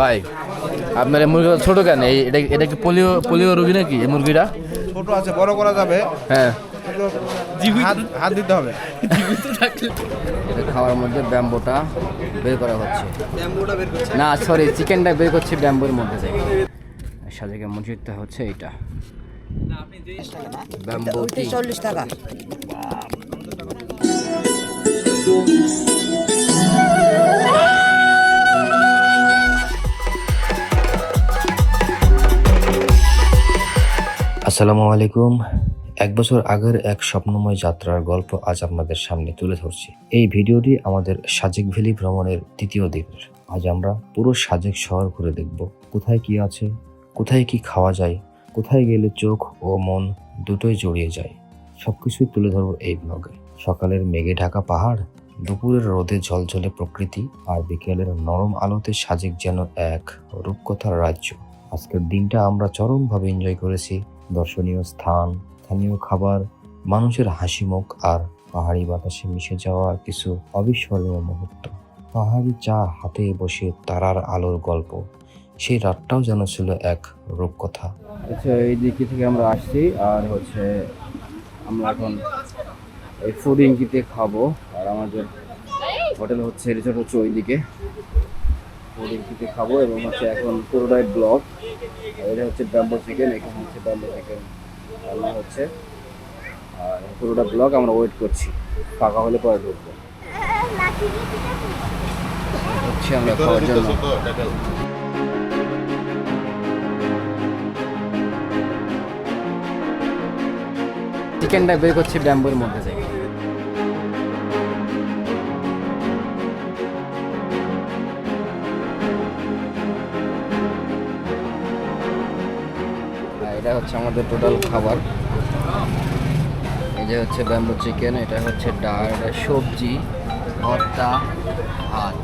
ভাই আপনার এই মুরগিটা ছোট কেন? এই এটা এটা কি পোলিও পোলিও রোগী নাকি এই মুরগিটা? ছোট আছে বড় করা যাবে। হ্যাঁ। হাত হাত দিতে হবে। এটা খাওয়ার মধ্যে ব্যাম্বোটা বের করা হচ্ছে। ব্যাম্বুটা বের করছে। না সরি চিকেনটা বের করছে ব্যাম্বোর মধ্যে থেকে। সাজেকে মসজিদটা হচ্ছে এইটা। ব্যাম্বো চল্লিশ টাকা। আসসালামু আলাইকুম। এক বছর আগের এক স্বপ্নময় যাত্রার গল্প আজ আপনাদের সামনে তুলে ধরছি। এই ভিডিওটি আমাদের সাজেক ভ্যালি ভ্রমণের তৃতীয় দিনের। আজ আমরা পুরো সাজেক শহর ঘুরে দেখব। কোথায় কি আছে, কোথায় কি খাওয়া যায়, কোথায় গেলে চোখ ও মন দুটোই জড়িয়ে যায় সব কিছুই তুলে ধরবো এই ব্লগে সকালের মেঘে ঢাকা পাহাড়, দুপুরের রোদে ঝলঝলে প্রকৃতি, আর বিকেলের নরম আলোতে সাজেক যেন এক রূপকথার রাজ্য। আজকের দিনটা আমরা চরমভাবে এনজয় করেছি। দর্শনীয় স্থান, স্থানীয় খাবার, মানুষের হাসি মুখ আর পাহাড়ি বাতাসে মিশে যাওয়া কিছু অবিস্মরণীয় মুহূর্ত। পাহাড়ি চা হাতে বসে তারার আলোর গল্প। সেই রাতটাও যেন ছিল এক রূপকথা। আচ্ছা এই দিকে থেকে আমরা আসছি আর হচ্ছে আমরা এখন এই ফুড খাব। আর আমাদের হোটেল হচ্ছে রিসোর্ট হচ্ছে ওইদিকে। ফুড ইঙ্কিতে খাব এবং হচ্ছে এখন পুরোটাই ব্লক এটা হচ্ছে ব্যাম্বো চিকেন এখানে রান্না হচ্ছে আর পুরোটা ব্লক আমরা ওয়েট করছি। ফাঁকা হলে পরে ঢুকবো। হচ্ছে আমরা খাওয়ার জন্য। চিকেনটা বের করছি ব্যাম্বুর মধ্যে থেকে এটা হচ্ছে আমাদের টোটাল খাবার। এই যে হচ্ছে ব্যাম্বো চিকেন এটা হচ্ছে ডাল, এটা সবজি, ভর্তা, ভাত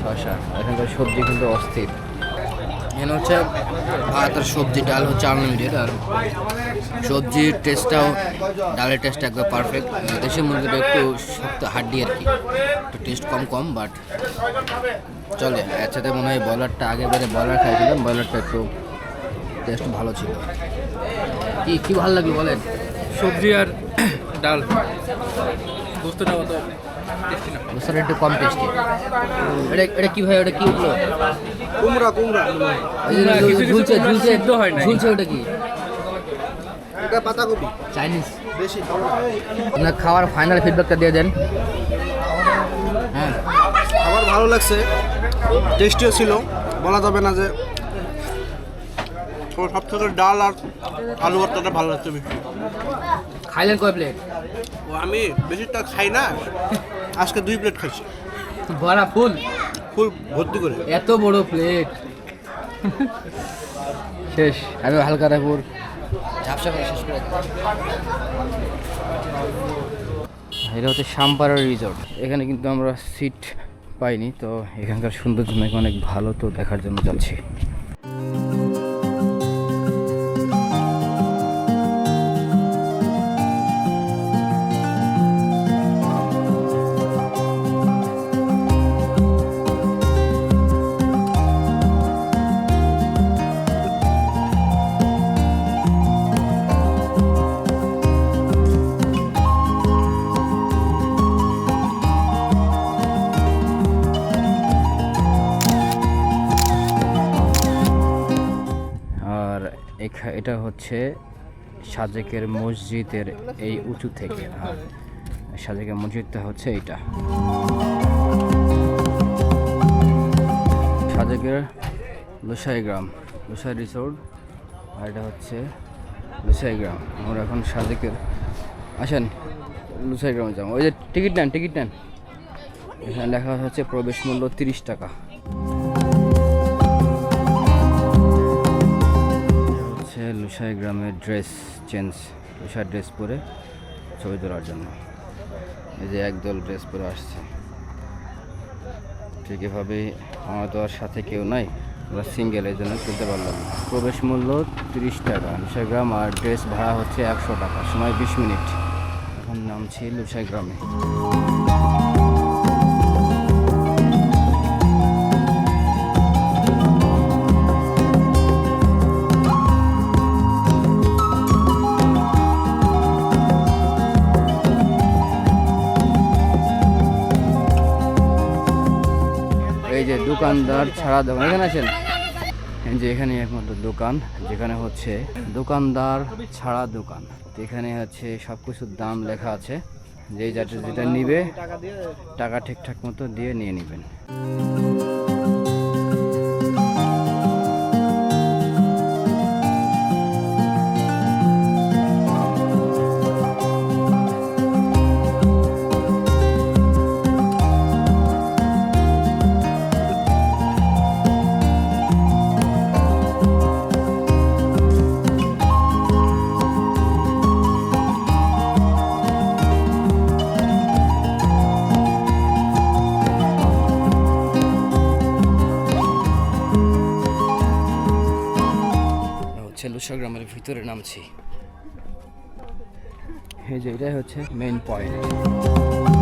শশা এখানকার সবজি কিন্তু অস্থির। এখানে হচ্ছে ভাত আর সবজি, ডাল হচ্ছে আনলিমিটেড আর সবজির টেস্টটাও ডালের টেস্ট একদম পারফেক্ট দেশের মুরগিটা একটু শক্ত, হাড্ডি আর কি। একটু টেস্ট কম কম বাট চলে। এর সাথে মনে হয় ব্রয়লারটা আগে বেড়ে ব্রয়লার খাইছিলাম ব্রয়লারটা একটু টেস্ট ভালো ছিল। কি কি ভালো লাগল বলেন? সবজি আর ডাল। গোস্তটা অত বুঝতে একটু কম টেস্টি এটা এটা কি ভাই ওটা কি উঠল কুমড়া কুমড়া। না, ঝুলছে ঝুলছে সিদ্ধ হয় নাই। ঝুলছে ওটা কি? এটা পাতাকপি। চাইনিজ। বেশি আপনার খাওয়ার ফাইনাল ফিডব্যাকটা দিয়ে দেন। হ্যাঁ। আমার ভালো লাগছে। টেস্টিও ছিল। বলা যাবে না যে সব থেকে ডাল আর আলু ভর্তাটা ভালো লাগছে বেশি। খাইলেন কয় প্লেট? ও আমি বেশিটা খাই না আজকে দুই প্লেট খাইছি। বড়া ফুল? ফুল ভর্তি করে। এত বড় প্লেট। শেষ আমি হালকা রাখুর ঝাপসা করে শেষ করে এটা হচ্ছে শামপাড়া রিসর্ট। এখানে কিন্তু আমরা সিট পাইনি তো এখানকার সৌন্দর্য নাকি অনেক ভালো তো দেখার জন্য যাচ্ছি। এটা হচ্ছে সাজেকের মসজিদের এই উঁচু থেকে। আর সাজেকের মসজিদটা হচ্ছে এইটা। সাজেকের লুসাই গ্রাম, লুসাই রিসোর্ট, আর এটা হচ্ছে লুসাই গ্রাম। আমরা এখন সাজেকের, আসেন, লুসাই গ্রামে যাব। ওই যে টিকিট নেন টিকিট নেন। এখানে লেখা হচ্ছে প্রবেশ মূল্য তিরিশ টাকা। লুসাই গ্রামের ড্রেস চেঞ্জ লুসাই ড্রেস পরে ছবি তোলার জন্য। এই যে একদল ড্রেস পরে আসছে। ঠিক এভাবেই আমার তো আর সাথে কেউ নাই। আমরা সিঙ্গেল এই জন্য তুলতে পারলাম প্রবেশ মূল্য তিরিশ টাকা। লুসাই গ্রাম আর ড্রেস ভাড়া হচ্ছে একশো টাকা। সময় বিশ মিনিট। এখন নামছি লুসাই গ্রামে। দোকানদার ছাড়া দোকান এখানে আছেন যে এখানে একমাত্র দোকান, যেখানে হচ্ছে দোকানদার ছাড়া দোকান। এখানে হচ্ছে সব কিছুর দাম লেখা আছে। যে যেটা যেটা নিবে, টাকা ঠিকঠাক মতো দিয়ে নিয়ে নেবেন। গ্রামের ভিতরে নামছি এই যে এটাই হচ্ছে মেইন পয়েন্ট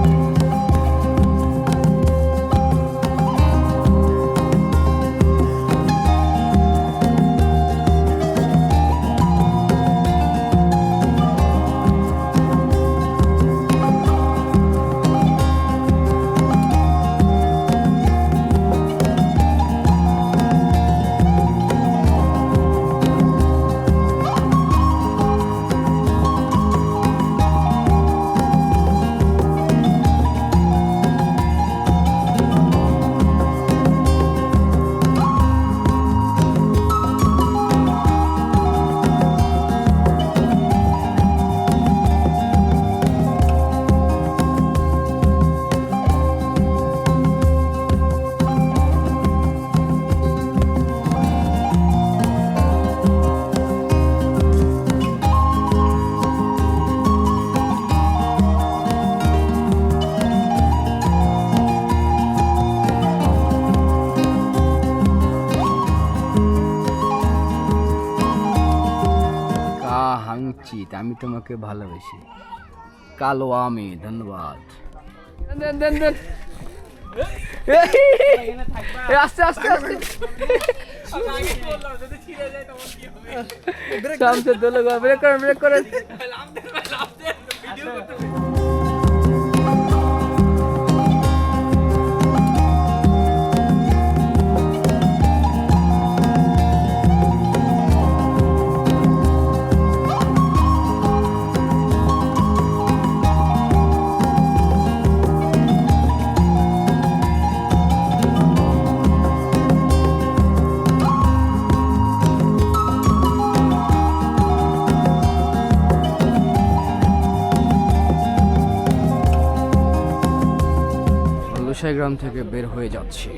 হাংচিত আমি তোমাকে ভালোবাসি। কালো আমি ধন্যবাদ। আস্তে আস্তে আস্তে। ব্রেক করেন ব্রেক করেন গ্রাম থেকে বের হয়ে যাচ্ছি।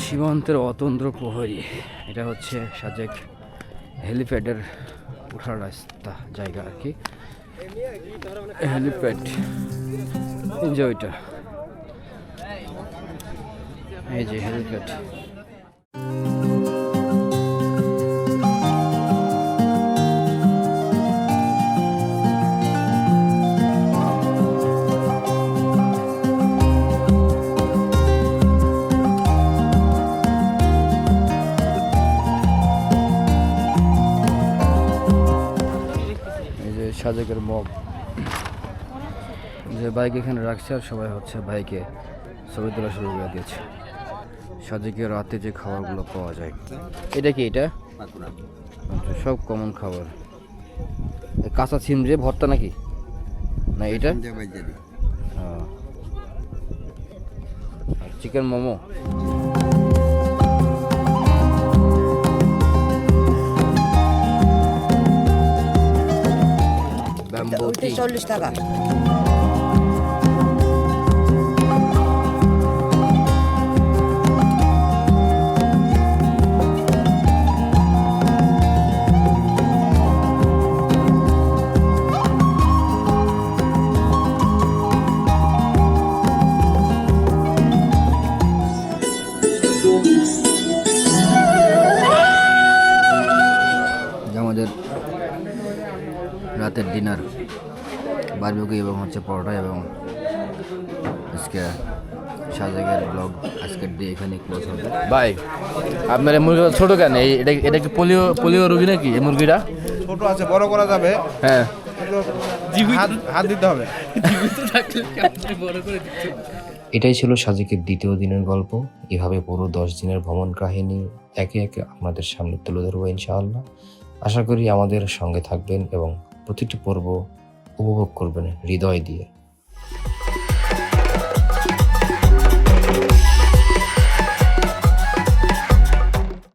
সীমান্তের অতন্দ্র প্রহরী, এটা হচ্ছে সাজেক হেলিপ্যাডের ওঠার রাস্তা জায়গা আর কি। হেলিপ্যাড, এই যে ওইটা। এই যে হেলিপ্যাড। যে বাইক এখানে রাখছে আর সবাই হচ্ছে বাইকে ছবি তোলা শুরু করে দিয়েছে। সাজেকের রাতে যে খাবারগুলো পাওয়া যায়। এটা কি এটা? আচ্ছা, সব কমন খাবার। কাঁচা ছিমড়ে ভর্তা নাকি? না এটা? চিকেন মোমো? ব্যাম্বো টি চল্লিশ টাকা বারবিকিউ এবং হচ্ছে পরোটা এবং আজকে সাজেকের ব্লগ আজকের দিয়ে এখানে ক্লোজ হবে। ভাই আপনার এই মুরগি ছোট কেন? এই এটা এটা কি পোলিও পোলিও রোগী নাকি এই মুরগিটা? ছোট আছে বড় করা যাবে। হ্যাঁ। হাত হাত দিতে হবে? এটাই ছিল সাজেকের দ্বিতীয় দিনের গল্প। এভাবে পুরো দশ দিনের ভ্রমণ কাহিনী একে একে আপনাদের সামনে তুলে ধরবো ইনশাআল্লাহ। আশা করি আমাদের সঙ্গে থাকবেন এবং প্রতিটি পর্ব উপভোগ করবেন হৃদয় দিয়ে।